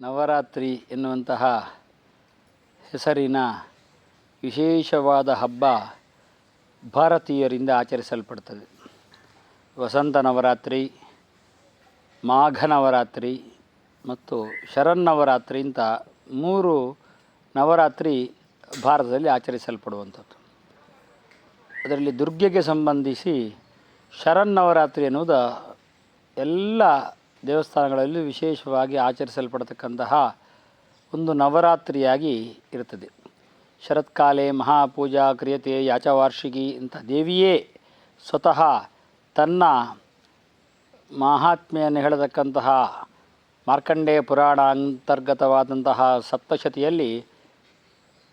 ನವರಾತ್ರಿ ಎನ್ನುವಂತಹ ಹೆಸರಿನ ವಿಶೇಷವಾದ ಹಬ್ಬ ಭಾರತೀಯರಿಂದ ಆಚರಿಸಲ್ಪಡ್ತದೆ. ವಸಂತ ನವರಾತ್ರಿ, ಮಾಘ ನವರಾತ್ರಿ ಮತ್ತು ಶರನ್ನವರಾತ್ರಿ ಅಂತ ಮೂರು ನವರಾತ್ರಿ ಭಾರತದಲ್ಲಿ ಆಚರಿಸಲ್ಪಡುವಂಥದ್ದು. ಅದರಲ್ಲಿ ದುರ್ಗೆಗೆ ಸಂಬಂಧಿಸಿ ಶರನ್ನವರಾತ್ರಿ ಎನ್ನುವುದು ಎಲ್ಲ ದೇವಸ್ಥಾನಗಳಲ್ಲಿ ವಿಶೇಷವಾಗಿ ಆಚರಿಸಲ್ಪಡತಕ್ಕಂತಹ ಒಂದು ನವರಾತ್ರಿಯಾಗಿ ಇರುತ್ತದೆ. ಶರತ್ಕಾಲೆ ಮಹಾಪೂಜಾ ಕ್ರಿಯತೆ ಯಾಚವಾರ್ಷಿಕಿ ಅಂತ ದೇವಿಯೇ ಸ್ವತಃ ತನ್ನ ಮಹಾತ್ಮೆಯನ್ನು ಹೇಳತಕ್ಕಂತಹ ಮಾರ್ಕಂಡೇಯ ಪುರಾಣ ಅಂತರ್ಗತವಾದಂತಹ ಸಪ್ತಶತಿಯಲ್ಲಿ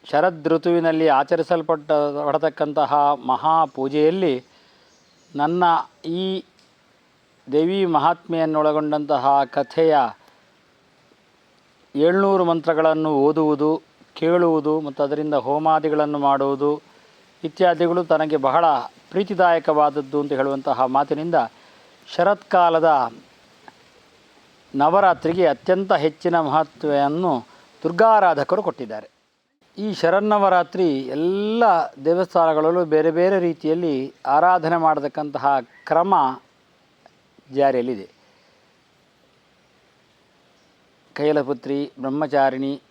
ಶರದ್ ಋತುವಿನಲ್ಲಿ ಆಚರಿಸಲ್ಪಟ್ಟ, ಪಡತಕ್ಕಂತಹ ಮಹಾಪೂಜೆಯಲ್ಲಿ ನನ್ನ ಈ ದೇವಿ ಮಹಾತ್ಮೆಯನ್ನೊಳಗೊಂಡಂತಹ ಕಥೆಯ ಏಳ್ನೂರು ಮಂತ್ರಗಳನ್ನು ಓದುವುದು, ಕೇಳುವುದು ಮತ್ತು ಅದರಿಂದ ಹೋಮಾದಿಗಳನ್ನು ಮಾಡುವುದು ಇತ್ಯಾದಿಗಳು ತನಗೆ ಬಹಳ ಪ್ರೀತಿದಾಯಕವಾದದ್ದು ಅಂತ ಹೇಳುವಂತಹ ಮಾತಿನಿಂದ ಶರತ್ಕಾಲದ ನವರಾತ್ರಿಗೆ ಅತ್ಯಂತ ಹೆಚ್ಚಿನ ಮಹತ್ವವನ್ನು ದುರ್ಗಾರಾಧಕರು ಕೊಟ್ಟಿದ್ದಾರೆ. ಈ ಶರನ್ನವರಾತ್ರಿ ಎಲ್ಲ ದೇವಸ್ಥಾನಗಳಲ್ಲೂ ಬೇರೆ ಬೇರೆ ರೀತಿಯಲ್ಲಿ ಆರಾಧನೆ ಮಾಡತಕ್ಕಂತಹ ಕ್ರಮ ಜಾರಿಯಲ್ಲಿದೆ. ಕೈಲಪುತ್ರಿ ಬ್ರಹ್ಮಚಾರಿಣಿ,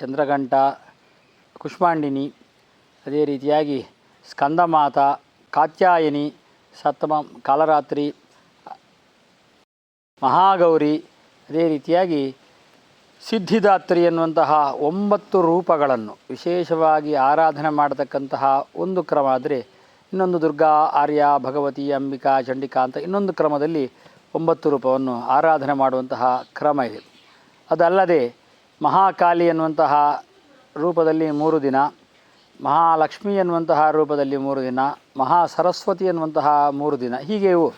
ಚಂದ್ರಘಂಟ, ಕುಷ್ಮಾಂಡಿನಿ, ಅದೇ ರೀತಿಯಾಗಿ ಸ್ಕಂದಮಾತ, ಕಾತ್ಯಾಯಿನಿ, ಸಪ್ತಮ ಕಾಲರಾತ್ರಿ, ಮಹಾಗೌರಿ, ಅದೇ ರೀತಿಯಾಗಿ ಸಿದ್ಧಿದಾತ್ರಿ ಎನ್ನುವಂತಹ ಒಂಬತ್ತು ರೂಪಗಳನ್ನು ವಿಶೇಷವಾಗಿ ಆರಾಧನೆ ಮಾಡತಕ್ಕಂತಹ ಒಂದು ಕ್ರಮ ಆದರೆ ಇನ್ನೊಂದು ದುರ್ಗಾ, ಆರ್ಯ, ಭಗವತಿ, ಅಂಬಿಕಾ, ಚಂಡಿಕಾ ಅಂತ ಇನ್ನೊಂದು ಕ್ರಮದಲ್ಲಿ ಒಂಬತ್ತು ರೂಪವನ್ನು ಆರಾಧನೆ ಮಾಡುವಂತಹ ಕ್ರಮ ಇದೆ. ಅದಲ್ಲದೆ ಮಹಾಕಾಲಿ ಎನ್ನುವಂತಹ ರೂಪದಲ್ಲಿ ಮೂರು ದಿನ, ಮಹಾಲಕ್ಷ್ಮಿ ಎನ್ನುವಂತಹ ರೂಪದಲ್ಲಿ ಮೂರು ದಿನ ಮಹಾ ಸರಸ್ವತಿ ಎನ್ನುವಂತಹ ಮೂರು ದಿನ, ಹೀಗೆ ಇವು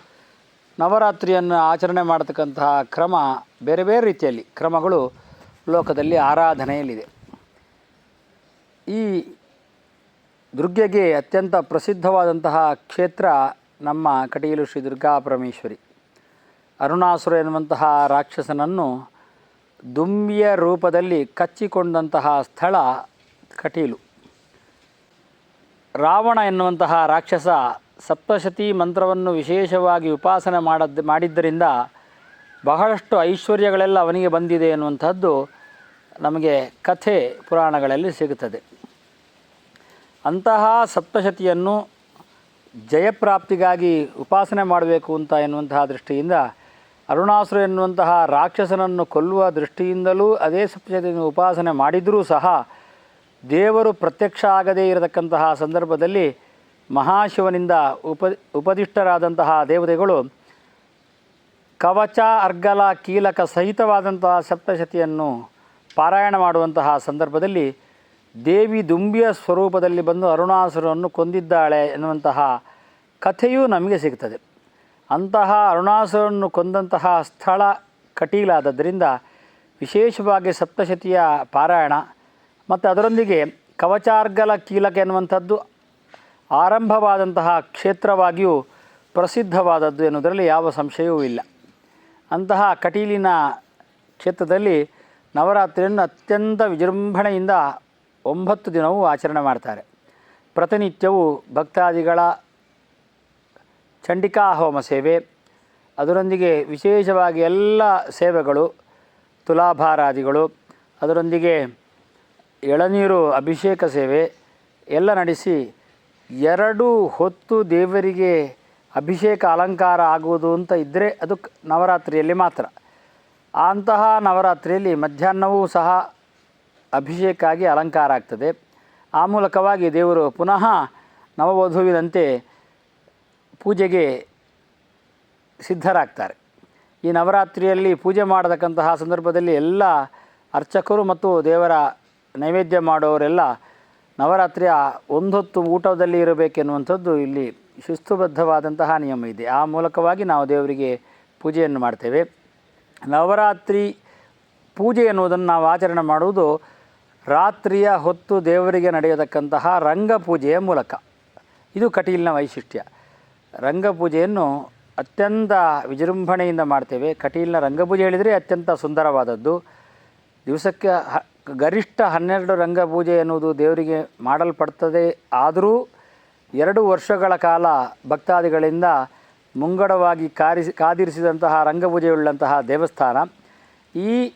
ನವರಾತ್ರಿಯನ್ನು ಆಚರಣೆ ಮಾಡತಕ್ಕಂತಹ ಕ್ರಮ ಬೇರೆ ಬೇರೆ ರೀತಿಯಲ್ಲಿ ಕ್ರಮಗಳು ಲೋಕದಲ್ಲಿ ಆರಾಧನೆಯಲ್ಲಿದೆ. ಈ ದುರ್ಗೆಗೆ ಅತ್ಯಂತ ಪ್ರಸಿದ್ಧವಾದಂತಹ ಕ್ಷೇತ್ರ ನಮ್ಮ ಕಟೀಲು ಶ್ರೀ ದುರ್ಗಾ ಪರಮೇಶ್ವರಿ. ಅರುಣಾಸುರ ಎನ್ನುವಂತಹ ರಾಕ್ಷಸನನ್ನು ದುಂಬಿಯ ರೂಪದಲ್ಲಿ ಕಚ್ಚಿಕೊಂಡಂತಹ ಸ್ಥಳ ಕಟೀಲು. ರಾವಣ ಎನ್ನುವಂತಹ ರಾಕ್ಷಸ ಸಪ್ತಶತಿ ಮಂತ್ರವನ್ನು ವಿಶೇಷವಾಗಿ ಉಪಾಸನೆ ಮಾಡದ್, ಮಾಡಿದ್ದರಿಂದ ಬಹಳಷ್ಟು ಐಶ್ವರ್ಯಗಳೆಲ್ಲ ಅವನಿಗೆ ಬಂದಿದೆ ಎನ್ನುವಂಥದ್ದು ನಮಗೆ ಕಥೆ ಪುರಾಣಗಳಲ್ಲಿ ಸಿಗುತ್ತದೆ. ಅಂತಹ ಸಪ್ತಶತಿಯನ್ನು ಜಯಪ್ರಾಪ್ತಿಗಾಗಿ ಉಪಾಸನೆ ಮಾಡಬೇಕು ಅಂತ ಎನ್ನುವಂತಹ ದೃಷ್ಟಿಯಿಂದ ಅರುಣಾಸುರ ಎನ್ನುವಂತಹ ರಾಕ್ಷಸನನ್ನು ಕೊಲ್ಲುವ ದೃಷ್ಟಿಯಿಂದಲೂ ಅದೇ ಸಪ್ತಶತಿಯನ್ನು ಉಪಾಸನೆ ಮಾಡಿದರೂ ಸಹ ದೇವರು ಪ್ರತ್ಯಕ್ಷ ಆಗದೇ ಇರತಕ್ಕಂತಹ ಸಂದರ್ಭದಲ್ಲಿ ಮಹಾಶಿವನಿಂದ ಉಪ, ಉಪದಿಷ್ಟರಾದಂತಹ ದೇವತೆಗಳು ಕವಚ, ಅರ್ಗಲ, ಕೀಲಕ ಸಹಿತವಾದಂತಹ ಸಪ್ತಶತಿಯನ್ನು ಪಾರಾಯಣ ಮಾಡುವಂತಹ ಸಂದರ್ಭದಲ್ಲಿ ದೇವಿ ದುಂಬಿಯ ಸ್ವರೂಪದಲ್ಲಿ ಬಂದು ಅರುಣಾಸುರನ್ನು ಕೊಂದಿದ್ದಾಳೆ ಎನ್ನುವಂತಹ ಕಥೆಯೂ ನಮಗೆ ಸಿಗ್ತದೆ. ಅಂತಹ ಅರುಣಾಸುರನ್ನು ಕೊಂದಂತಹ ಸ್ಥಳ ಕಟೀಲಾದದ್ದರಿಂದ ವಿಶೇಷವಾಗಿ ಸಪ್ತಶತಿಯ ಪಾರಾಯಣ ಮತ್ತು ಅದರೊಂದಿಗೆ ಕವಚಾರ್ಗಲ ಕೀಲಕ ಎನ್ನುವಂಥದ್ದು ಆರಂಭವಾದಂತಹ ಕ್ಷೇತ್ರವಾಗಿಯೂ ಪ್ರಸಿದ್ಧವಾದದ್ದು ಎನ್ನುವುದರಲ್ಲಿ ಯಾವ ಸಂಶಯವೂ ಇಲ್ಲ. ಅಂತಹ ಕಟೀಲಿನ ಕ್ಷೇತ್ರದಲ್ಲಿ ನವರಾತ್ರಿಯನ್ನು ಅತ್ಯಂತ ವಿಜೃಂಭಣೆಯಿಂದ ಒಂಬತ್ತು ದಿನವೂ ಆಚರಣೆ ಮಾಡ್ತಾರೆ. ಪ್ರತಿನಿತ್ಯವೂ ಭಕ್ತಾದಿಗಳ ಚಂಡಿಕಾ ಹೋಮ ಸೇವೆ, ಅದರೊಂದಿಗೆ ವಿಶೇಷವಾಗಿ ಎಲ್ಲ ಸೇವೆಗಳು, ತುಲಾಭಾರಾದಿಗಳು, ಅದರೊಂದಿಗೆ ಎಳನೀರು ಅಭಿಷೇಕ ಸೇವೆ ಎಲ್ಲ ನಡೆಸಿ ಎರಡು ಹೊತ್ತು ದೇವರಿಗೆ ಅಭಿಷೇಕ ಅಲಂಕಾರ ಆಗುವುದು ಅಂತ ಇದ್ದರೆ ಅದು ನವರಾತ್ರಿಯಲ್ಲಿ ಮಾತ್ರ. ಅಂತಹ ನವರಾತ್ರಿಯಲ್ಲಿ ಮಧ್ಯಾಹ್ನವೂ ಸಹ ಅಭಿಷೇಕ ಆಗಿ ಅಲಂಕಾರ ಆಗ್ತದೆ. ಆ ಮೂಲಕವಾಗಿ ದೇವರು ಪುನಃ ನವವಧುವಿನಂತೆ ಪೂಜೆಗೆ ಸಿದ್ಧರಾಗ್ತಾರೆ. ಈ ನವರಾತ್ರಿಯಲ್ಲಿ ಪೂಜೆ ಮಾಡತಕ್ಕಂತಹ ಸಂದರ್ಭದಲ್ಲಿ ಎಲ್ಲ ಅರ್ಚಕರು ಮತ್ತು ದೇವರ ನೈವೇದ್ಯ ಮಾಡೋರೆಲ್ಲ ನವರಾತ್ರಿಯ ಒಂದೊತ್ತು ಊಟದಲ್ಲಿ ಇರಬೇಕೆನ್ನುವಂಥದ್ದು ಇಲ್ಲಿ ಶಿಸ್ತುಬದ್ಧವಾದಂತಹ ನಿಯಮ ಇದೆ. ಆ ಮೂಲಕವಾಗಿ ನಾವು ದೇವರಿಗೆ ಪೂಜೆಯನ್ನು ಮಾಡ್ತೇವೆ. ನವರಾತ್ರಿ ಪೂಜೆ ಎನ್ನುವುದನ್ನು ನಾವು ಆಚರಣೆ ಮಾಡುವುದು ರಾತ್ರಿಯ ಹೊತ್ತು ದೇವರಿಗೆ ನಡೆಯತಕ್ಕಂತಹ ರಂಗಪೂಜೆಯ ಮೂಲಕ. ಇದು ಕಟೀಲಿನ ವೈಶಿಷ್ಟ್ಯ. ರಂಗಪೂಜೆಯನ್ನು ಅತ್ಯಂತ ವಿಜೃಂಭಣೆಯಿಂದ ಮಾಡ್ತೇವೆ. ಕಟೀಲಿನ ರಂಗಪೂಜೆ ಹೇಳಿದರೆ ಅತ್ಯಂತ ಸುಂದರವಾದದ್ದು. ದಿವಸಕ್ಕೆ ಹ, ಗರಿಷ್ಠ ಹನ್ನೆರಡು ರಂಗಪೂಜೆ ಎನ್ನುವುದು ದೇವರಿಗೆ ಮಾಡಲ್ಪಡ್ತದೆ. ಆದರೂ ಎರಡು ವರ್ಷಗಳ ಕಾಲ ಭಕ್ತಾದಿಗಳಿಂದ ಮುಂಗಡವಾಗಿ ಕಾರಿಸಿ, ಕಾದಿರಿಸಿದಂತಹ ರಂಗಪೂಜೆಯುಳ್ಳಂತಹ ದೇವಸ್ಥಾನ. ಈ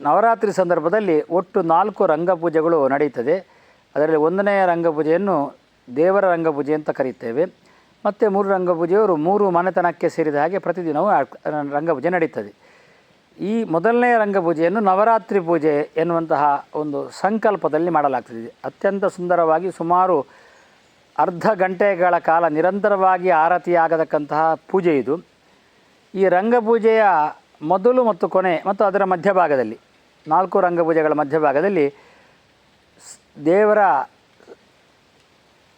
ನವರಾತ್ರಿ ಸಂದರ್ಭದಲ್ಲಿ ಒಟ್ಟು ನಾಲ್ಕು ರಂಗಪೂಜೆಗಳು ನಡೆಯುತ್ತದೆ. ಅದರಲ್ಲಿ ಒಂದನೆಯ ರಂಗಪೂಜೆಯನ್ನು ದೇವರ ರಂಗಪೂಜೆ ಅಂತ ಕರೆಯುತ್ತೇವೆ. ಮತ್ತು ಮೂರು ರಂಗಪೂಜೆಯವರು ಮೂರು ಮನೆತನಕ್ಕೆ ಸೇರಿದ ಹಾಗೆ ಪ್ರತಿದಿನವೂ ರಂಗಪೂಜೆ ನಡೀತದೆ. ಈ ಮೊದಲನೆಯ ರಂಗಪೂಜೆಯನ್ನು ನವರಾತ್ರಿ ಪೂಜೆ ಎನ್ನುವಂತಹ ಒಂದು ಸಂಕಲ್ಪದಲ್ಲಿ ಮಾಡಲಾಗ್ತದೆ. ಅತ್ಯಂತ ಸುಂದರವಾಗಿ ಸುಮಾರು ಅರ್ಧ ಗಂಟೆಗಳ ಕಾಲ ನಿರಂತರವಾಗಿ ಆರತಿಯಾಗತಕ್ಕಂತಹ ಪೂಜೆ ಇದು. ಈ ರಂಗಪೂಜೆಯ ಮೊದಲು ಮತ್ತು ಕೊನೆ ಮತ್ತು ಅದರ ಮಧ್ಯಭಾಗದಲ್ಲಿ, ನಾಲ್ಕು ರಂಗಪೂಜೆಗಳ ಮಧ್ಯಭಾಗದಲ್ಲಿ ದೇವರ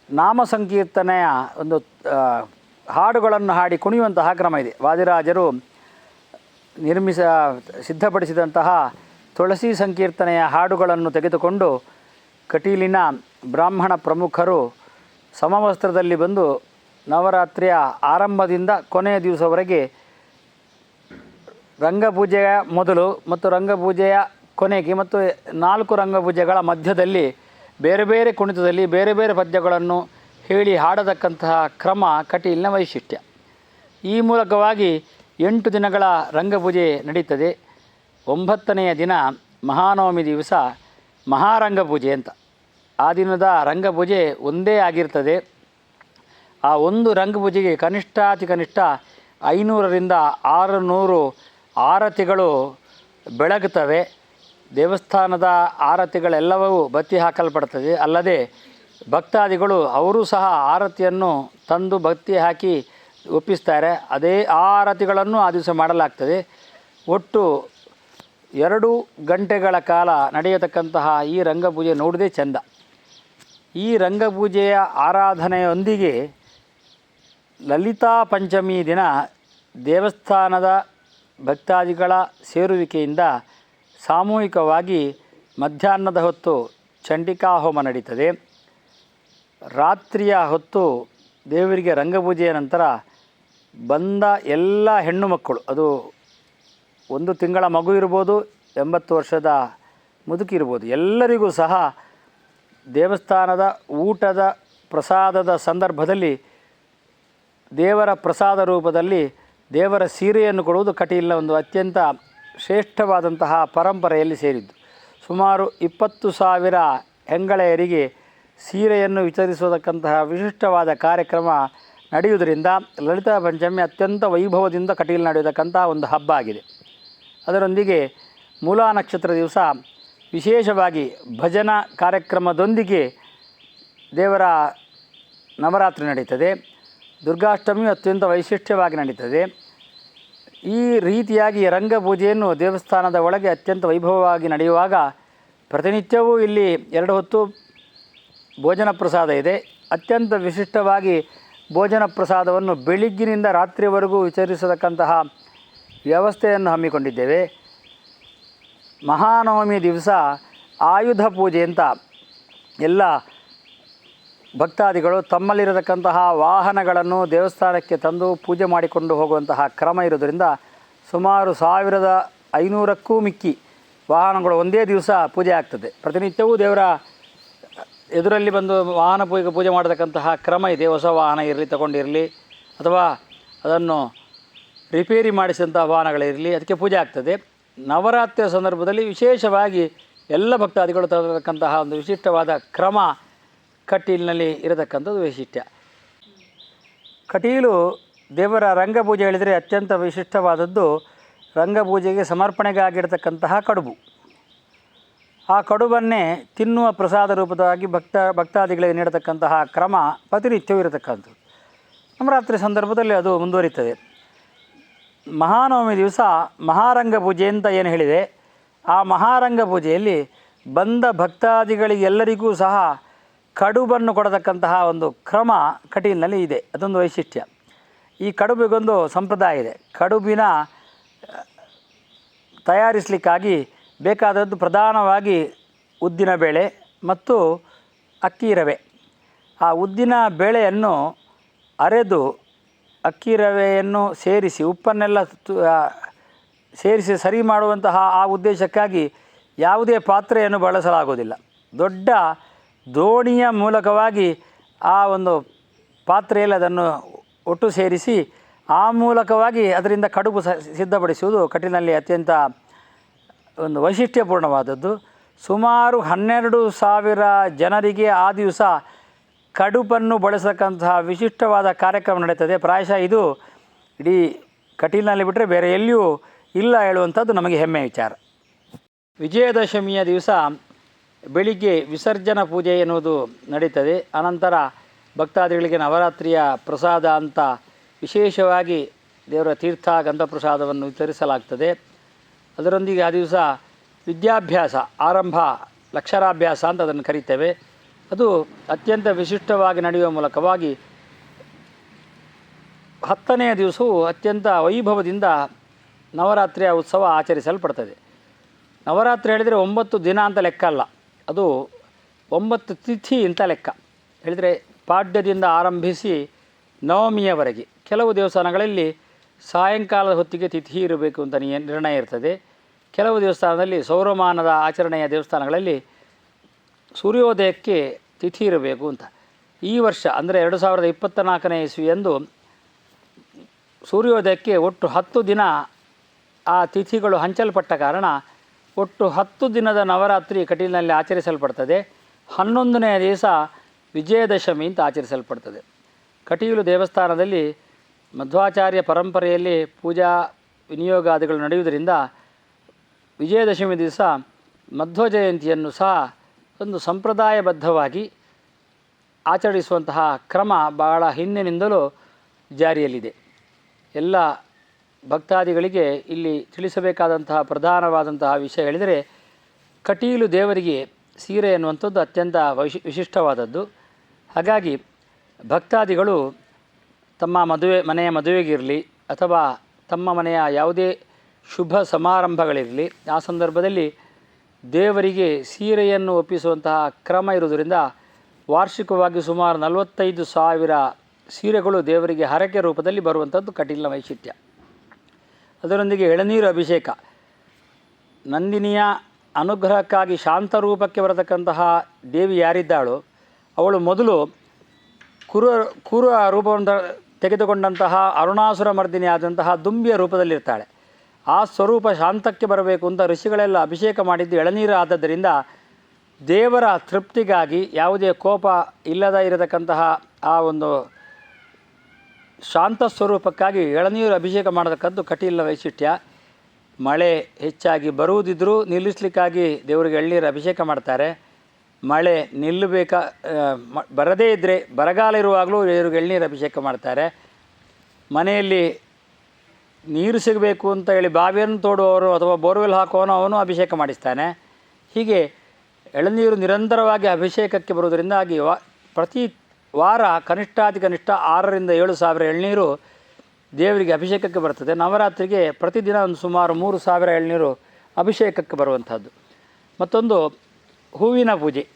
ನಾಮ ಸಂಕೀರ್ತನೆಯ ಒಂದು ಹಾಡುಗಳನ್ನು ಹಾಡಿ ಕುಣಿಯುವಂತಹ ಕ್ರಮ ಇದೆ. ವಾದಿರಾಜರು ನಿರ್ಮಿಸ, ಸಿದ್ಧಪಡಿಸಿದಂತಹ ತುಳಸಿ ಸಂಕೀರ್ತನೆಯ ಹಾಡುಗಳನ್ನು ತೆಗೆದುಕೊಂಡು ಕಟೀಲಿನ ಬ್ರಾಹ್ಮಣ ಪ್ರಮುಖರು ಸಮವಸ್ತ್ರದಲ್ಲಿ ಬಂದು ನವರಾತ್ರಿಯ ಆರಂಭದಿಂದ ಕೊನೆಯ ದಿವಸವರೆಗೆ ರಂಗಪೂಜೆಯ ಮೊದಲು ಮತ್ತು ರಂಗಪೂಜೆಯ ಕೊನೆಗೆ ಮತ್ತು ನಾಲ್ಕು ರಂಗಪೂಜೆಗಳ ಮಧ್ಯದಲ್ಲಿ ಬೇರೆ ಬೇರೆ ಕುಣಿತದಲ್ಲಿ ಬೇರೆ ಬೇರೆ ಪದ್ಯಗಳನ್ನು ಹೇಳಿ ಹಾಡತಕ್ಕಂತಹ ಕ್ರಮ, ಕಟೀಲಿನ ವೈಶಿಷ್ಟ್ಯ. ಈ ಮೂಲಕವಾಗಿ ಎಂಟು ದಿನಗಳ ರಂಗಪೂಜೆ ನಡೀತದೆ. ಒಂಬತ್ತನೆಯ ದಿನ ಮಹಾನವಮಿ ದಿವಸ ಮಹಾರಂಗಪೂಜೆ ಅಂತ. ಆ ದಿನದ ರಂಗಪೂಜೆ ಒಂದೇ ಆಗಿರ್ತದೆ. ಆ ಒಂದು ರಂಗಪೂಜೆಗೆ ಕನಿಷ್ಠಾತಿ ಕನಿಷ್ಠ ಐನೂರರಿಂದ ಆರುನೂರು ಆರತಿಗಳು ಬೆಳಗುತ್ತವೆ. ದೇವಸ್ಥಾನದ ಆರತಿಗಳೆಲ್ಲವೂ ಬತ್ತಿ ಹಾಕಲ್ಪಡ್ತದೆ. ಅಲ್ಲದೆ ಭಕ್ತಾದಿಗಳು ಅವರೂ ಸಹ ಆರತಿಯನ್ನು ತಂದು ಬತ್ತಿ ಹಾಕಿ ಒಪ್ಪಿಸ್ತಾರೆ. ಅದೇ ಆರತಿಗಳನ್ನು ಆ ದಿವಸ ಮಾಡಲಾಗ್ತದೆ. ಒಟ್ಟು ಎರಡು ಗಂಟೆಗಳ ಕಾಲ ನಡೆಯತಕ್ಕಂತಹ ಈ ರಂಗಪೂಜೆ ನೋಡದೆ ಚೆಂದ. ಈ ರಂಗಪೂಜೆಯ ಆರಾಧನೆಯೊಂದಿಗೆ ಲಲಿತಾ ಪಂಚಮಿ ದಿನ ದೇವಸ್ಥಾನದ ಭಕ್ತಾದಿಗಳ ಸೇರುವಿಕೆಯಿಂದ ಸಾಮೂಹಿಕವಾಗಿ ಮಧ್ಯಾಹ್ನದ ಹೊತ್ತು ಚಂಡಿಕಾ ಹೋಮ ನಡೀತದೆ. ರಾತ್ರಿಯ ಹೊತ್ತು ದೇವರಿಗೆ ರಂಗಪೂಜೆಯ ನಂತರ ಬಂದ ಎಲ್ಲ ಹೆಣ್ಣು ಮಕ್ಕಳು, ಅದು ಒಂದು ತಿಂಗಳ ಮಗು ಇರ್ಬೋದು, ಎಂಬತ್ತು ವರ್ಷದ ಮುದುಕಿ ಇರ್ಬೋದು, ಎಲ್ಲರಿಗೂ ಸಹ ದೇವಸ್ಥಾನದ ಊಟದ ಪ್ರಸಾದದ ಸಂದರ್ಭದಲ್ಲಿ ದೇವರ ಪ್ರಸಾದ ರೂಪದಲ್ಲಿ ದೇವರ ಸೀರೆಯನ್ನು ಕೊಡುವುದು ಕಟೀಲಿನ ಒಂದು ಅತ್ಯಂತ ಶ್ರೇಷ್ಠವಾದಂತಹ ಪರಂಪರೆಯಲ್ಲಿ ಸೇರಿದ್ದು. ಸುಮಾರು ಇಪ್ಪತ್ತು ಸಾವಿರ ಹೆಂಗಳೆಯರಿಗೆ ಸೀರೆಯನ್ನು ವಿತರಿಸುವುದಕ್ಕಂತಹ ವಿಶಿಷ್ಟವಾದ ಕಾರ್ಯಕ್ರಮ ನಡೆಯುವುದರಿಂದ ಲಲಿತಾ ಪಂಚಮಿ ಅತ್ಯಂತ ವೈಭವದಿಂದ ಕಟೀಲು ನಡೆಯತಕ್ಕಂತಹ ಒಂದು ಹಬ್ಬ ಆಗಿದೆ. ಅದರೊಂದಿಗೆ ಮೂಲಾ ನಕ್ಷತ್ರ ದಿವಸ ವಿಶೇಷವಾಗಿ ಭಜನಾ ಕಾರ್ಯಕ್ರಮದೊಂದಿಗೆ ದೇವರ ನವರಾತ್ರಿ ನಡೀತದೆ. ದುರ್ಗಾಷ್ಟಮಿ ಅತ್ಯಂತ ವೈಶಿಷ್ಟ್ಯವಾಗಿ ನಡೀತದೆ. ಈ ರೀತಿಯಾಗಿ ರಂಗಪೂಜೆಯನ್ನು ದೇವಸ್ಥಾನದ ಒಳಗೆ ಅತ್ಯಂತ ವೈಭವವಾಗಿ ನಡೆಯುವಾಗ ಪ್ರತಿನಿತ್ಯವೂ ಇಲ್ಲಿ ಎರಡು ಹೊತ್ತು ಭೋಜನ ಪ್ರಸಾದ ಇದೆ. ಅತ್ಯಂತ ವಿಶಿಷ್ಟವಾಗಿ ಭೋಜನ ಪ್ರಸಾದವನ್ನು ಬೆಳಿಗ್ಗಿನಿಂದ ರಾತ್ರಿವರೆಗೂ ವಿಚರಿಸತಕ್ಕಂತಹ ವ್ಯವಸ್ಥೆಯನ್ನು ಹಮ್ಮಿಕೊಂಡಿದ್ದೇವೆ. ಮಹಾನವಮಿ ದಿವಸ ಆಯುಧ ಪೂಜೆ ಅಂತ ಎಲ್ಲ ಭಕ್ತಾದಿಗಳು ತಮ್ಮಲ್ಲಿರತಕ್ಕಂತಹ ವಾಹನಗಳನ್ನು ದೇವಸ್ಥಾನಕ್ಕೆ ತಂದು ಪೂಜೆ ಮಾಡಿಕೊಂಡು ಹೋಗುವಂತಹ ಕ್ರಮ ಇರೋದರಿಂದ ಸುಮಾರು ಸಾವಿರದ ಐನೂರಕ್ಕೂ ಮಿಕ್ಕಿ ವಾಹನಗಳು ಒಂದೇ ದಿವಸ ಪೂಜೆ ಆಗ್ತದೆ. ಪ್ರತಿನಿತ್ಯವೂ ದೇವರ ಎದುರಲ್ಲಿ ಬಂದು ವಾಹನ ಪೂಜೆ ಪೂಜೆ ಮಾಡತಕ್ಕಂತಹ ಕ್ರಮ ಇದೆ. ಹೊಸ ವಾಹನ ಇರಲಿ, ತಗೊಂಡಿರಲಿ, ಅಥವಾ ಅದನ್ನು ರಿಪೇರಿ ಮಾಡಿಸಿದಂಥ ವಾಹನಗಳಿರಲಿ, ಅದಕ್ಕೆ ಪೂಜೆ ಆಗ್ತದೆ. ನವರಾತ್ರಿಯ ಸಂದರ್ಭದಲ್ಲಿ ವಿಶೇಷವಾಗಿ ಎಲ್ಲ ಭಕ್ತಾದಿಗಳು ತರತಕ್ಕಂತಹ ಒಂದು ವಿಶಿಷ್ಟವಾದ ಕ್ರಮ ಕಟೀಲಿನಲ್ಲಿ ಇರತಕ್ಕಂಥದ್ದು ವೈಶಿಷ್ಟ್ಯ. ಕಟೀಲು ದೇವರ ರಂಗಪೂಜೆ ಹೇಳಿದರೆ ಅತ್ಯಂತ ವಿಶಿಷ್ಟವಾದದ್ದು ರಂಗಪೂಜೆಗೆ ಸಮರ್ಪಣೆಗಾಗಿರ್ತಕ್ಕಂತಹ ಕಡುಬು. ಆ ಕಡುಬನ್ನೇ ತಿನ್ನುವ ಪ್ರಸಾದ ರೂಪದಾಗಿ ಭಕ್ತ, ಭಕ್ತಾದಿಗಳಿಗೆ ನೀಡತಕ್ಕಂತಹ ಕ್ರಮ, ಪ್ರತಿನಿತ್ಯವೂ ಇರತಕ್ಕಂಥದ್ದು. ನವರಾತ್ರಿ ಸಂದರ್ಭದಲ್ಲಿ ಅದು ಮುಂದುವರಿತದೆ ಮಹಾನವಮಿ ದಿವಸ ಮಹಾರಂಗ ಪೂಜೆ ಅಂತ ಏನು ಹೇಳಿದೆ? ಆ ಮಹಾರಂಗ ಪೂಜೆಯಲ್ಲಿ ಬಂದ ಭಕ್ತಾದಿಗಳಿಗೆಲ್ಲರಿಗೂ ಸಹ ಕಡುಬನ್ನು ಕೊಡತಕ್ಕಂತಹ ಒಂದು ಕ್ರಮ ಕಟೀಲಿನಲ್ಲಿ ಇದೆ. ಅದೊಂದು ವೈಶಿಷ್ಟ್ಯ. ಈ ಕಡುಬಿಗೊಂದು ಸಂಪ್ರದಾಯ ಇದೆ. ಕಡುಬಿನ ತಯಾರಿಸಲಿಕ್ಕಾಗಿ ಬೇಕಾದದ್ದು ಪ್ರಧಾನವಾಗಿ ಉದ್ದಿನ ಬೇಳೆ ಮತ್ತು ಅಕ್ಕಿ ರವೆ. ಆ ಉದ್ದಿನ ಬೇಳೆಯನ್ನು ಅರೆದು ಅಕ್ಕಿ ರವೆಯನ್ನು ಸೇರಿಸಿ, ಉಪ್ಪನ್ನೆಲ್ಲ ಸೇರಿಸಿ ಸರಿ ಮಾಡುವಂತಹ ಆ ಉದ್ದೇಶಕ್ಕಾಗಿ ಯಾವುದೇ ಪಾತ್ರೆಯನ್ನು ಬಳಸಲಾಗುವುದಿಲ್ಲ. ದೊಡ್ಡ ದೋಣಿಯ ಮೂಲಕವಾಗಿ ಆ ಒಂದು ಪಾತ್ರೆಯಲ್ಲಿ ಅದನ್ನು ಒಟ್ಟು ಸೇರಿಸಿ ಆ ಮೂಲಕವಾಗಿ ಅದರಿಂದ ಕಡುಬು ಸಿದ್ಧಪಡಿಸುವುದು ಕಟೀಲಿನಲ್ಲಿ ಅತ್ಯಂತ ಒಂದು ವೈಶಿಷ್ಟ್ಯಪೂರ್ಣವಾದದ್ದು. ಸುಮಾರು ಹನ್ನೆರಡು ಸಾವಿರ ಜನರಿಗೆ ಆ ದಿವಸ ಕಡುಬನ್ನು ಬಳಸತಕ್ಕಂತಹ ವಿಶಿಷ್ಟವಾದ ಕಾರ್ಯಕ್ರಮ ನಡೀತದೆ. ಪ್ರಾಯಶಃ ಇದು ಇಡೀ ಕಟೀಲಿನಲ್ಲಿ ಬಿಟ್ಟರೆ ಬೇರೆ ಎಲ್ಲಿಯೂ ಇಲ್ಲ ಹೇಳುವಂಥದ್ದು ನಮಗೆ ಹೆಮ್ಮೆ ವಿಚಾರ. ವಿಜಯದಶಮಿಯ ದಿವಸ ಬೆಳಿಗ್ಗೆ ವಿಸರ್ಜನಾ ಪೂಜೆ ಎನ್ನುವುದು ನಡೀತದೆ. ಅನಂತರ ಭಕ್ತಾದಿಗಳಿಗೆ ನವರಾತ್ರಿಯ ಪ್ರಸಾದ ಅಂತ ವಿಶೇಷವಾಗಿ ದೇವರ ತೀರ್ಥ ಗಂಧ ಪ್ರಸಾದವನ್ನು ವಿತರಿಸಲಾಗ್ತದೆ. ಅದರೊಂದಿಗೆ ಆ ದಿವಸ ವಿದ್ಯಾಭ್ಯಾಸ, ಆರಂಭ, ಲಕ್ಷರಾಭ್ಯಾಸ ಅಂತ ಅದನ್ನು ಕರಿತೇವೆ. ಅದು ಅತ್ಯಂತ ವಿಶಿಷ್ಟವಾಗಿ ನಡೆಯುವ ಮೂಲಕವಾಗಿ ಹತ್ತನೆಯ ದಿವಸವು ಅತ್ಯಂತ ವೈಭವದಿಂದ ನವರಾತ್ರಿಯ ಉತ್ಸವ ಆಚರಿಸಲ್ಪಡ್ತದೆ. ನವರಾತ್ರಿ ಹೇಳಿದರೆ ಒಂಬತ್ತು ದಿನ ಅಂತ ಲೆಕ್ಕ ಅಲ್ಲ. ಅದು ಒಂಬತ್ತು ತಿಥಿ ಅಂತ ಲೆಕ್ಕ. ಹೇಳಿದರೆ ಪಾಡ್ಯದಿಂದ ಆರಂಭಿಸಿ ನವಮಿಯವರೆಗೆ. ಕೆಲವು ದೇವಸ್ಥಾನಗಳಲ್ಲಿ ಸಾಯಂಕಾಲದ ಹೊತ್ತಿಗೆ ತಿಥಿ ಇರಬೇಕು ಅಂತ ನಿರ್ಣಯ ಇರ್ತದೆ. ಕೆಲವು ದೇವಸ್ಥಾನದಲ್ಲಿ ಸೌರಮಾನದ ಆಚರಣೆಯ ದೇವಸ್ಥಾನಗಳಲ್ಲಿ ಸೂರ್ಯೋದಯಕ್ಕೆ ತಿಥಿ ಇರಬೇಕು ಅಂತ. ಈ ವರ್ಷ ಅಂದರೆ ಎರಡು ಸಾವಿರದ ಇಪ್ಪತ್ತ ನಾಲ್ಕನೇ ಇಸ್ವಿಯಂದು ಸೂರ್ಯೋದಯಕ್ಕೆ ಒಟ್ಟು ಹತ್ತು ದಿನ ಆ ತಿಥಿಗಳು ಹಂಚಲ್ಪಟ್ಟ ಕಾರಣ ಒಟ್ಟು ಹತ್ತು ದಿನದ ನವರಾತ್ರಿ ಕಟೀಲಿನಲ್ಲಿ ಆಚರಿಸಲ್ಪಡ್ತದೆ. ಹನ್ನೊಂದನೆಯ ದಿವಸ ವಿಜಯದಶಮಿ ಅಂತ ಆಚರಿಸಲ್ಪಡ್ತದೆ. ಕಟೀಲು ದೇವಸ್ಥಾನದಲ್ಲಿ ಮಧ್ವಾಚಾರ್ಯ ಪರಂಪರೆಯಲ್ಲಿ ಪೂಜಾ ವಿನಿಯೋಗಾದಿಗಳು ನಡೆಯುವುದರಿಂದ ವಿಜಯದಶಮಿ ದಿವಸ ಮಧ್ವ ಜಯಂತಿಯನ್ನು ಸಹ ಒಂದು ಸಂಪ್ರದಾಯಬದ್ಧವಾಗಿ ಆಚರಿಸುವಂತಹ ಕ್ರಮ ಬಹಳ ಹಿಂದಿನಿಂದಲೂ ಜಾರಿಯಲ್ಲಿದೆ. ಎಲ್ಲ ಭಕ್ತಾದಿಗಳಿಗೆ ಇಲ್ಲಿ ತಿಳಿಸಬೇಕಾದಂತಹ ಪ್ರಧಾನವಾದಂತಹ ವಿಷಯ ಹೇಳಿದರೆ, ಕಟೀಲು ದೇವರಿಗೆ ಸೀರೆ ಎನ್ನುವಂಥದ್ದು ಅತ್ಯಂತ ವೈಶಿ, ವಿಶಿಷ್ಟವಾದದ್ದು. ಹಾಗಾಗಿ ಭಕ್ತಾದಿಗಳು ತಮ್ಮ ಮದುವೆ, ಮನೆಯ ಮದುವೆಗಿರಲಿ ಅಥವಾ ತಮ್ಮ ಮನೆಯ ಯಾವುದೇ ಶುಭ ಸಮಾರಂಭಗಳಿರಲಿ, ಆ ಸಂದರ್ಭದಲ್ಲಿ ದೇವರಿಗೆ ಸೀರೆಯನ್ನು ಒಪ್ಪಿಸುವಂತಹ ಕ್ರಮ ಇರುವುದರಿಂದ ವಾರ್ಷಿಕವಾಗಿ ಸುಮಾರು ನಲವತ್ತೈದು ಸಾವಿರ ಸೀರೆಗಳು ದೇವರಿಗೆ ಹರಕೆ ರೂಪದಲ್ಲಿ ಬರುವಂಥದ್ದು ಕಟೀಲಿನ ವೈಶಿಷ್ಟ್ಯ. ಅದರೊಂದಿಗೆ ಎಳನೀರು ಅಭಿಷೇಕ. ನಂದಿನಿಯ ಅನುಗ್ರಹಕ್ಕಾಗಿ ಶಾಂತರೂಪಕ್ಕೆ ಬರತಕ್ಕಂತಹ ದೇವಿ ಯಾರಿದ್ದಾಳೋ, ಅವಳು ಮೊದಲು ಕುರು ಕುರು ರೂಪವನ್ನು ತೆಗೆದುಕೊಂಡಂತಹ ಅರುಣಾಸುರ ಮರ್ದಿನಿ ಆದಂತಹ ದುಂಬಿಯ ರೂಪದಲ್ಲಿರ್ತಾಳೆ. ಆ ಸ್ವರೂಪ ಶಾಂತಕ್ಕೆ ಬರಬೇಕು ಅಂತ ಋಷಿಗಳೆಲ್ಲ ಅಭಿಷೇಕ ಮಾಡಿದ್ದು ಎಳನೀರು ಆದದ್ದರಿಂದ ದೇವರ ತೃಪ್ತಿಗಾಗಿ ಯಾವುದೇ ಕೋಪ ಇಲ್ಲದ ಇರತಕ್ಕಂತಹ ಆ ಒಂದು ಶಾಂತ ಸ್ವರೂಪಕ್ಕಾಗಿ ಎಳನೀರು ಅಭಿಷೇಕ ಮಾಡತಕ್ಕದ್ದು ಕಟೀಲ ವೈಶಿಷ್ಟ್ಯ. ಮಳೆ ಹೆಚ್ಚಾಗಿ ಬರುವುದಿದ್ದರೂ ನಿಲ್ಲಿಸಲಿಕ್ಕಾಗಿ ದೇವರಿಗೆ ಎಳ್ನೀರು ಅಭಿಷೇಕ ಮಾಡ್ತಾರೆ. ಮಳೆ ನಿಲ್ಲಬೇಕ ಬರದೇ ಇದ್ದರೆ ಬರಗಾಲ ಇರುವಾಗಲೂ ದೇವರಿಗೆ ಅಭಿಷೇಕ ಮಾಡ್ತಾರೆ. ಮನೆಯಲ್ಲಿ ನೀರು ಸಿಗಬೇಕು ಅಂತ ಹೇಳಿ ಬಾವಿಯನ್ನು ತೋಡುವವರು ಅಥವಾ ಬೋರ್ವೆಲ್ ಹಾಕುವವನು ಅವನು ಅಭಿಷೇಕ ಮಾಡಿಸ್ತಾನೆ. ಹೀಗೆ ಎಳನೀರು ನಿರಂತರವಾಗಿ ಅಭಿಷೇಕಕ್ಕೆ ಬರುವುದರಿಂದಾಗಿ ವಾ, ಪ್ರತಿ ವಾರ ಕನಿಷ್ಠಾತಿ ಕನಿಷ್ಠ ಆರರಿಂದ ಏಳು ಸಾವಿರ ಎಳ್ನೀರು ದೇವರಿಗೆ ಅಭಿಷೇಕಕ್ಕೆ ಬರ್ತದೆ. ನವರಾತ್ರಿಗೆ ಪ್ರತಿದಿನ ಒಂದು ಸುಮಾರು ಮೂರು ಸಾವಿರ ಎಳ್ನೀರು ಅಭಿಷೇಕಕ್ಕೆ ಬರುವಂಥದ್ದು. ಮತ್ತೊಂದು ಹೂವಿನ ಪೂಜೆ.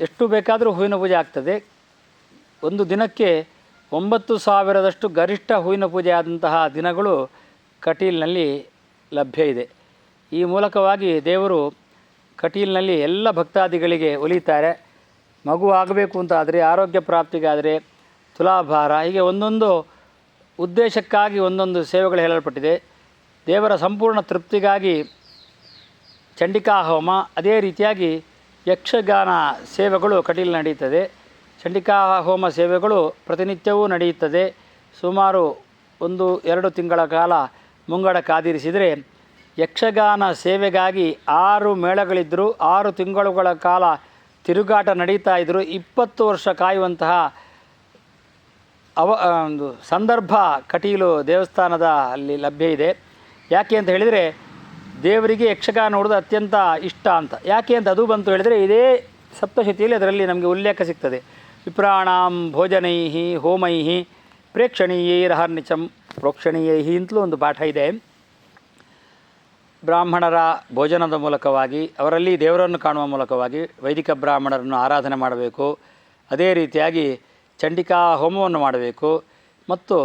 ಎಷ್ಟು ಬೇಕಾದರೂ ಹೂವಿನ ಪೂಜೆ ಆಗ್ತದೆ. ಒಂದು ದಿನಕ್ಕೆ ಒಂಬತ್ತು ಸಾವಿರದಷ್ಟು ಗರಿಷ್ಠ ಹೂವಿನ ಪೂಜೆ ಆದಂತಹ ದಿನಗಳು ಕಟೀಲ್ನಲ್ಲಿ ಲಭ್ಯ ಇದೆ. ಈ ಮೂಲಕವಾಗಿ ದೇವರು ಕಟೀಲ್ನಲ್ಲಿ ಎಲ್ಲ ಭಕ್ತಾದಿಗಳಿಗೆ ಒಲಿತಾರೆ ಮಗು ಆಗಬೇಕು ಅಂತ ಆದರೆ, ಆರೋಗ್ಯ ಪ್ರಾಪ್ತಿಗಾದರೆ ತುಲಾಭಾರ ಹೀಗೆ ಒಂದೊಂದು ಉದ್ದೇಶಕ್ಕಾಗಿ ಒಂದೊಂದು ಸೇವೆಗಳು ಹೇಳಲ್ಪಟ್ಟಿದೆ. ದೇವರ ಸಂಪೂರ್ಣ ತೃಪ್ತಿಗಾಗಿ ಚಂಡಿಕಾ ಹೋಮ ಅದೇ ರೀತಿಯಾಗಿ ಯಕ್ಷಗಾನ ಸೇವೆಗಳು ಕಟೀಲು ನಡೆಯುತ್ತದೆ. ಚಂಡಿಕಾ ಹೋಮ ಸೇವೆಗಳು ಪ್ರತಿನಿತ್ಯವೂ ನಡೆಯುತ್ತದೆ. ಸುಮಾರು ಒಂದು, ಎರಡು ತಿಂಗಳ ಕಾಲ ಮುಂಗಡ ಕಾದಿರಿಸಿದರೆ ಯಕ್ಷಗಾನ ಸೇವೆಗಾಗಿ ಆರು ಮೇಳಗಳಿದ್ದರೂ ಆರು ತಿಂಗಳುಗಳ ಕಾಲ ತಿರುಗಾಟ ನಡೀತಾ ಇದ್ದರು ಇಪ್ಪತ್ತು ವರ್ಷ ಕಾಯುವಂತಹ ಅವ ಒಂದು ಸಂದರ್ಭ ಕಟೀಲು ದೇವಸ್ಥಾನದ ಅಲ್ಲಿ ಲಭ್ಯ ಇದೆ. ಯಾಕೆ ಅಂತ ಹೇಳಿದರೆ ದೇವರಿಗೆ ಯಕ್ಷಗಾನ ನೋಡೋದು ಅತ್ಯಂತ ಇಷ್ಟ ಅಂತ. ಯಾಕೆ ಅಂತ ಅದು ಬಂತು ಹೇಳಿದರೆ ಇದೇ ಸಪ್ತಶತಿಯಲ್ಲಿ ಅದರಲ್ಲಿ ನಮಗೆ ಉಲ್ಲೇಖ ಸಿಗ್ತದೆ. ವಿಪ್ರಾಣಾಂ ಭೋಜನೈ ಹೋಮೈ ಪ್ರೇಕ್ಷಣೀಯೈರಹರ್ನಿಚಂ ಪ್ರೋಕ್ಷಣೀಯೈ ಅಂತಲೂ ಒಂದು ಪಾಠ ಇದೆ. ಬ್ರಾಹ್ಮಣರ ಭೋಜನದ ಮೂಲಕವಾಗಿ, ಅವರಲ್ಲಿ ದೇವರನ್ನು ಕಾಣುವ ಮೂಲಕವಾಗಿ ವೈದಿಕ ಬ್ರಾಹ್ಮಣರನ್ನು ಆರಾಧನೆ ಮಾಡಬೇಕು. ಅದೇ ರೀತಿಯಾಗಿ ಚಂಡಿಕಾ ಹೋಮವನ್ನು ಮಾಡಬೇಕು. ಮತ್ತು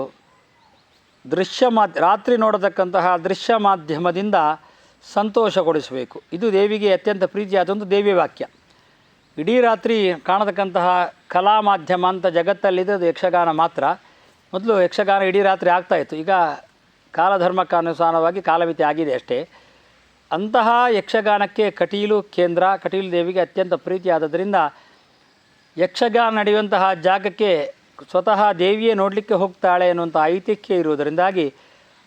ದೃಶ್ಯ ಮಾಧ್ಯ ರಾತ್ರಿ ನೋಡತಕ್ಕಂತಹ ದೃಶ್ಯ ಮಾಧ್ಯಮದಿಂದ ಸಂತೋಷಗೊಳಿಸಬೇಕು. ಇದು ದೇವಿಗೆ ಅತ್ಯಂತ ಪ್ರೀತಿಯಾದ ಒಂದು ದೇವಿ ವಾಕ್ಯ ಇಡೀ ರಾತ್ರಿ ಕಾಣತಕ್ಕಂತಹ ಕಲಾ ಮಾಧ್ಯಮ ಅಂತ ಜಗತ್ತಲ್ಲಿದೆ ಅದು ಯಕ್ಷಗಾನ ಮಾತ್ರ. ಮೊದಲು ಯಕ್ಷಗಾನ ಇಡೀ ರಾತ್ರಿ ಆಗ್ತಾಯಿತ್ತು ಈಗ ಕಾಲಧರ್ಮಕ್ಕನುಸಾರವಾಗಿ ಕಾಲಮಿತಿ ಆಗಿದೆ ಅಷ್ಟೇ. ಅಂತಹ ಯಕ್ಷಗಾನಕ್ಕೆ ಕಟೀಲು ಕೇಂದ್ರ, ಕಟೀಲು ದೇವಿಗೆ ಅತ್ಯಂತ ಪ್ರೀತಿಯಾದದರಿಂದ ಯಕ್ಷಗಾನ ನಡೆಯುವಂತಹ ಜಾಗಕ್ಕೆ ಸ್ವತಃ ದೇವಿಯೇ ನೋಡಲಿಕ್ಕೆ ಹೋಗ್ತಾಳೆ ಅನ್ನುವಂಥ ಐತಿಹ್ಯ ಇರುವುದರಿಂದಾಗಿ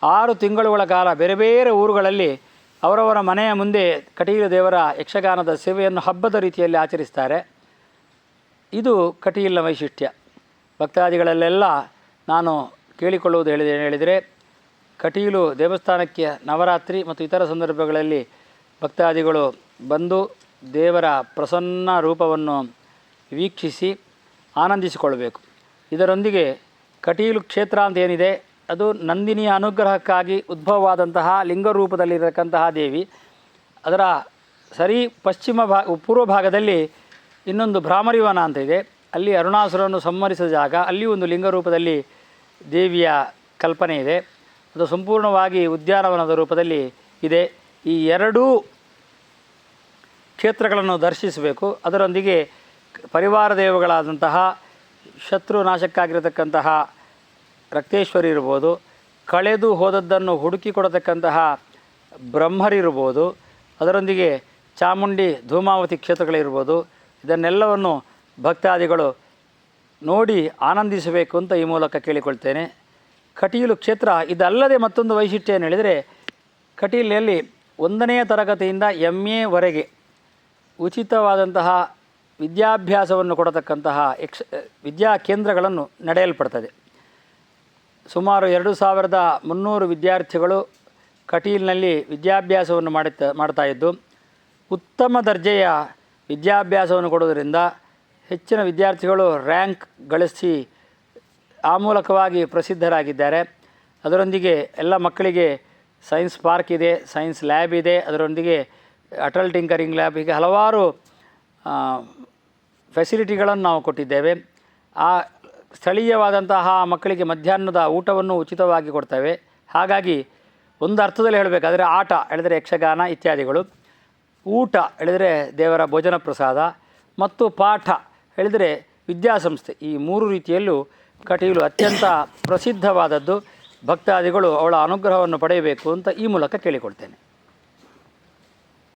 ಆರು ತಿಂಗಳುಗಳ ಕಾಲ ಬೇರೆ ಬೇರೆ ಊರುಗಳಲ್ಲಿ ಅವರವರ ಮನೆಯ ಮುಂದೆ ಕಟೀಲು ದೇವರ ಯಕ್ಷಗಾನದ ಸೇವೆಯನ್ನು ಹಬ್ಬದ ರೀತಿಯಲ್ಲಿ ಆಚರಿಸ್ತಾರೆ. ಇದು ಕಟೀಲಿನ ವೈಶಿಷ್ಟ್ಯ. ಭಕ್ತಾದಿಗಳಲ್ಲೆಲ್ಲ ನಾನು ಕೇಳಿಕೊಳ್ಳುವುದು ಹೇಳಿದೆ ಹೇಳಿದರೆ ಕಟೀಲು ದೇವಸ್ಥಾನಕ್ಕೆ ನವರಾತ್ರಿ ಮತ್ತು ಇತರ ಸಂದರ್ಭಗಳಲ್ಲಿ ಭಕ್ತಾದಿಗಳು ಬಂದು ದೇವರ ಪ್ರಸನ್ನ ರೂಪವನ್ನು ವೀಕ್ಷಿಸಿ ಆನಂದಿಸಿಕೊಳ್ಳಬೇಕು. ಇದರೊಂದಿಗೆ ಕಟೀಲು ಕ್ಷೇತ್ರ ಅಂತ ಏನಿದೆ, ಅದು ನಂದಿನಿಯ ಅನುಗ್ರಹಕ್ಕಾಗಿ ಉದ್ಭವವಾದಂತಹ ಲಿಂಗರೂಪದಲ್ಲಿರತಕ್ಕಂತಹ ದೇವಿ. ಅದರ ಸರಿ ಪಶ್ಚಿಮ ಭಾಗ ಪೂರ್ವ ಭಾಗದಲ್ಲಿ ಇನ್ನೊಂದು ಭ್ರಾಮರಿವನ ಅಂತ ಇದೆ. ಅಲ್ಲಿ ಅರುಣಾಸುರನ್ನು ಸಂಹರಿಸಿದ ಜಾಗ, ಅಲ್ಲಿ ಒಂದು ಲಿಂಗರೂಪದಲ್ಲಿ ದೇವಿಯ ಕಲ್ಪನೆ ಇದೆ. ಅದು ಸಂಪೂರ್ಣವಾಗಿ ಉದ್ಯಾನವನದ ರೂಪದಲ್ಲಿ ಇದೆ. ಈ ಎರಡೂ ಕ್ಷೇತ್ರಗಳನ್ನು ದರ್ಶಿಸಬೇಕು. ಅದರೊಂದಿಗೆ ಪರಿವಾರ ದೇವಗಳಾದಂತಹ ಶತ್ರು ನಾಶಕ್ಕಾಗಿರತಕ್ಕಂತಹ ರಕ್ತೇಶ್ವರಿ ಇರ್ಬೋದು, ಕಳೆದು ಹೋದದ್ದನ್ನು ಹುಡುಕಿ ಕೊಡತಕ್ಕಂತಹ ಬ್ರಹ್ಮರಿರ್ಬೋದು ಅದರೊಂದಿಗೆ ಚಾಮುಂಡಿ ಧೂಮಾವತಿ ಕ್ಷೇತ್ರಗಳಿರ್ಬೋದು. ಇದನ್ನೆಲ್ಲವನ್ನು ಭಕ್ತಾದಿಗಳು ನೋಡಿ ಆನಂದಿಸಬೇಕು ಅಂತ ಈ ಮೂಲಕ ಕೇಳಿಕೊಳ್ತೇನೆ. ಕಟೀಲು ಕ್ಷೇತ್ರ. ಇದಲ್ಲದೆ ಮತ್ತೊಂದು ವೈಶಿಷ್ಟ್ಯ ಏನು ಹೇಳಿದರೆ, ಕಟೀಲಿನಲ್ಲಿ ಒಂದನೆಯ ತರಗತಿಯಿಂದ ಎಂ ಎವರೆಗೆ ಉಚಿತವಾದಂತಹ ವಿದ್ಯಾಭ್ಯಾಸವನ್ನು ಕೊಡತಕ್ಕಂತಹ ಎಕ್ಸ್, ವಿದ್ಯಾ ಕೇಂದ್ರಗಳನ್ನು ನಡೆಯಲ್ಪಡ್ತದೆ. ಸುಮಾರು ಎರಡು ಸಾವಿರದ ಮುನ್ನೂರು ವಿದ್ಯಾರ್ಥಿಗಳು ಕಟೀಲಿನಲ್ಲಿ ವಿದ್ಯಾಭ್ಯಾಸವನ್ನು ಮಾಡುತ್ತಾ, ಮಾಡ್ತಾ ಇದ್ದು, ಉತ್ತಮ ದರ್ಜೆಯ ವಿದ್ಯಾಭ್ಯಾಸವನ್ನು ಕೊಡೋದರಿಂದ ಹೆಚ್ಚಿನ ವಿದ್ಯಾರ್ಥಿಗಳು ರ್ಯಾಂಕ್ ಗಳಿಸಿ ಆ ಮೂಲಕವಾಗಿ ಪ್ರಸಿದ್ಧರಾಗಿದ್ದಾರೆ. ಅದರೊಂದಿಗೆ ಎಲ್ಲ ಮಕ್ಕಳಿಗೆ ಸೈನ್ಸ್ ಪಾರ್ಕ್ ಇದೆ, ಸೈನ್ಸ್ ಲ್ಯಾಬ್ ಇದೆ, ಅದರೊಂದಿಗೆ ಅಟಲ್ ಟಿಂಕರಿಂಗ್ ಲ್ಯಾಬ್ ಹೀಗೆ ಹಲವಾರು ಫೆಸಿಲಿಟಿಗಳನ್ನು ನಾವು ಕೊಟ್ಟಿದ್ದೇವೆ. ಆ ಸ್ಥಳೀಯವಾದಂತಹ ಮಕ್ಕಳಿಗೆ ಮಧ್ಯಾಹ್ನದ ಊಟವನ್ನು ಉಚಿತವಾಗಿ ಕೊಡ್ತೇವೆ. ಹಾಗಾಗಿ ಒಂದು ಅರ್ಥದಲ್ಲಿ ಹೇಳಬೇಕಾದ್ರೆ ಆಟ ಹೇಳಿದರೆ ಯಕ್ಷಗಾನ ಇತ್ಯಾದಿಗಳು, ಊಟ ಹೇಳಿದರೆ ದೇವರ ಭೋಜನ ಪ್ರಸಾದ, ಮತ್ತು ಪಾಠ ಹೇಳಿದರೆ ವಿದ್ಯಾಸಂಸ್ಥೆ ಈ ಮೂರು ರೀತಿಯಲ್ಲೂ ಕಟೀಲು ಅತ್ಯಂತ ಪ್ರಸಿದ್ಧವಾದದ್ದು ಭಕ್ತಾದಿಗಳು ಅವಳ ಅನುಗ್ರಹವನ್ನು ಪಡೆಯಬೇಕು ಅಂತ ಈ ಮೂಲಕ ಕೇಳಿಕೊಳ್ತೇನೆ.